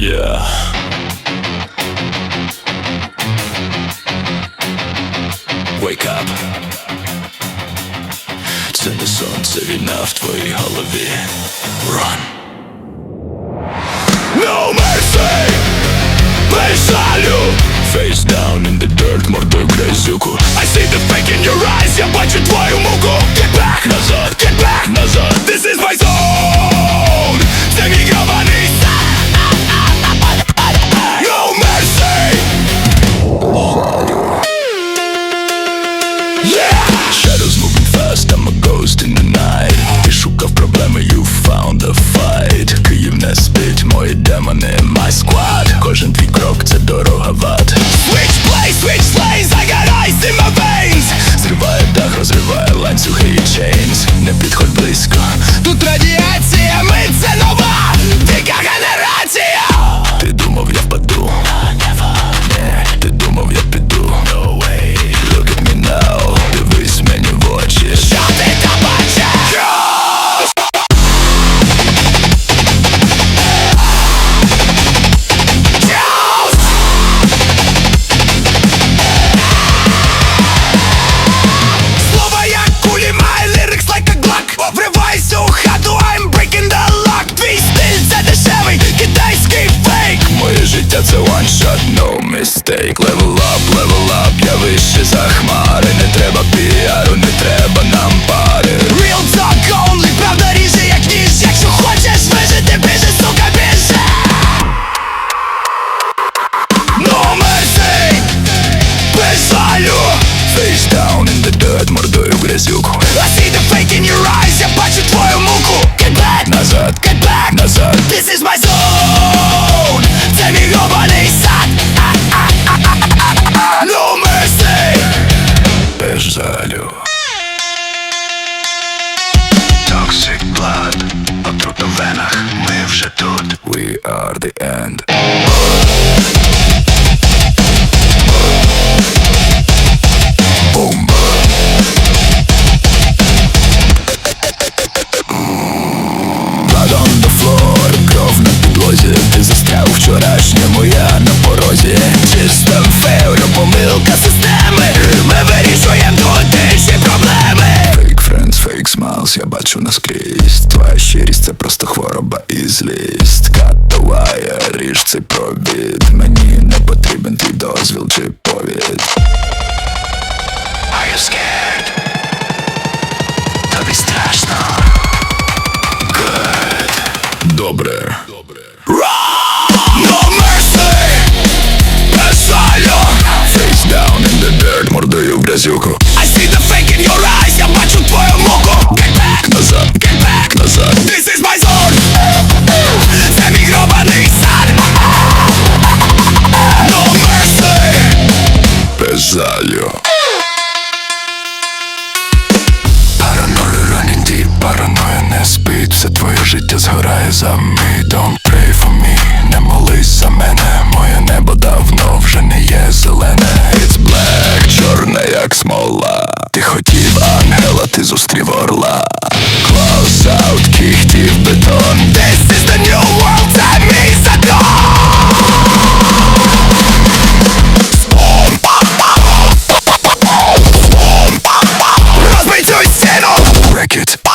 Yeah. Wake up. Це не сон, це війна в твоїй голові. Run. No mercy! Без жалю! Face down in the dirt, мордою грязюку I see the fake in your eyes, я бачу твою муку Get back! Назад! Squad це one shot, no mistake. Level up, level up, я вище за хмари. Не треба піару, не треба нам пари. Real talk only, правда ріже як ніж. Якщо хочеш вижити, біжи, сука, біжи. No mercy! Без жалю! Face down in the dirt, мордою грязюку. I see the fake in your eyes, я бачу твою муку. Get back, назад, get back, назад. This is my zone ми вже тут We are the end fake я бачу наскрізь Твоя щирість це просто хвороба і злість Катуває, ріж цей провід Мені не потрібен твій дозвіл чи повід Are you scared? Тобі страшно Good. Добре. Добре. No mercy! Face down in the dirt, мордою в грязюку I see the жалю! Параною running deep, параноя не спить. Все твоє життя згорає за мить. Don't pray for me, не молись за мене. Моє небо давно вже не є зелене. It's black, чорне як смола. Ти хотів ангела, ти зустрів орла it.